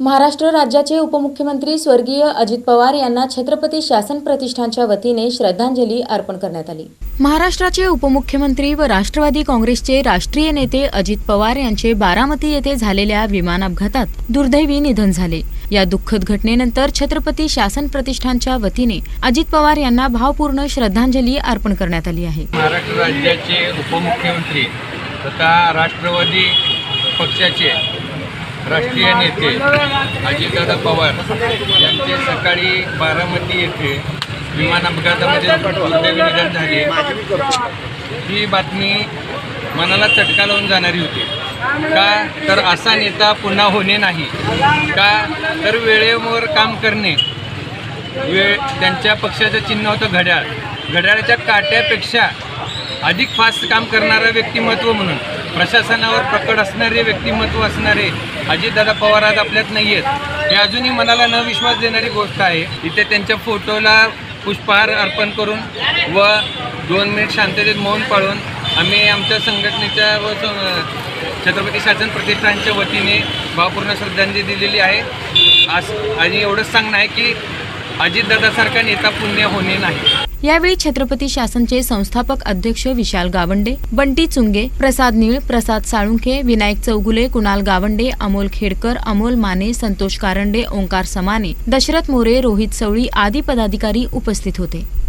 महाराष्ट्र राज्याचे उपमुख्यमंत्री स्वर्गीय अजित पवार यांना छत्रपती शासन प्रतिष्ठानच्या वतीने श्रद्धांजली अर्पण करण्यात आली. महाराष्ट्राचे उपमुख्यमंत्री व राष्ट्रवादी काँग्रेसचे राष्ट्रीय नेते अजित पवार यांचे बारामती येथे झालेल्या विमान अपघातात दुर्दैवी निधन झाले. या दुःखद घटनेनंतर छत्रपती शासन प्रतिष्ठानच्या वतीने अजित पवार यांना भावपूर्ण श्रद्धांजली अर्पण करण्यात आली आहे. महाराष्ट्र राज्याचे उपमुख्यमंत्री तथा राष्ट्रवादी पक्षाचे राष्ट्रीय नेते अजितदादा पवार यांचे सकाळी बारामती येथे विमान अपघातामध्ये दुर्दैवी निधन झाले. ही बातमी मनाला चटका लावून जाणारी होती. का तर असा नेता पुन्हा होणे नाही. का तर वेळेवर काम करणे. वेळ त्यांच्या पक्षाचं चिन्ह होतं घड्याळ. घड्याळाच्या काट्यापेक्षा अधिक फास्ट काम करणारं व्यक्तिमत्व म्हणून प्रशासनावर प्रकट असणारे व्यक्तिमत्व असणारे अजितदादा पवार आज आपल्यात नाही आहेत हे अजूनही मनाला न विश्वास देणारी गोष्ट आहे. इथे त्यांच्या फोटोला पुष्पहार अर्पण करून व दोन मिनिट शांततेत मौन पाळून आम्ही आमच्या संघटनेच्या व छत्रपती शासन प्रतिष्ठानच्या वतीने भावपूर्ण श्रद्धांजली दिलेली आहे. असं आणि एवढंच सांगणं आहे की अजितदादासारखा नेता पुण्य होणे नाही. यावेळी छत्रपती शासनचे संस्थापक अध्यक्ष विशाल गावंडे बंटी चुंगे प्रसाद निळ प्रसाद साळुंखे विनायक चौगुले कुणाल गावंडे अमोल खेडकर अमोल माने संतोष कारंडे ओंकार समाने दशरथ मोरे रोहित सवळी आदी पदाधिकारी उपस्थित होते.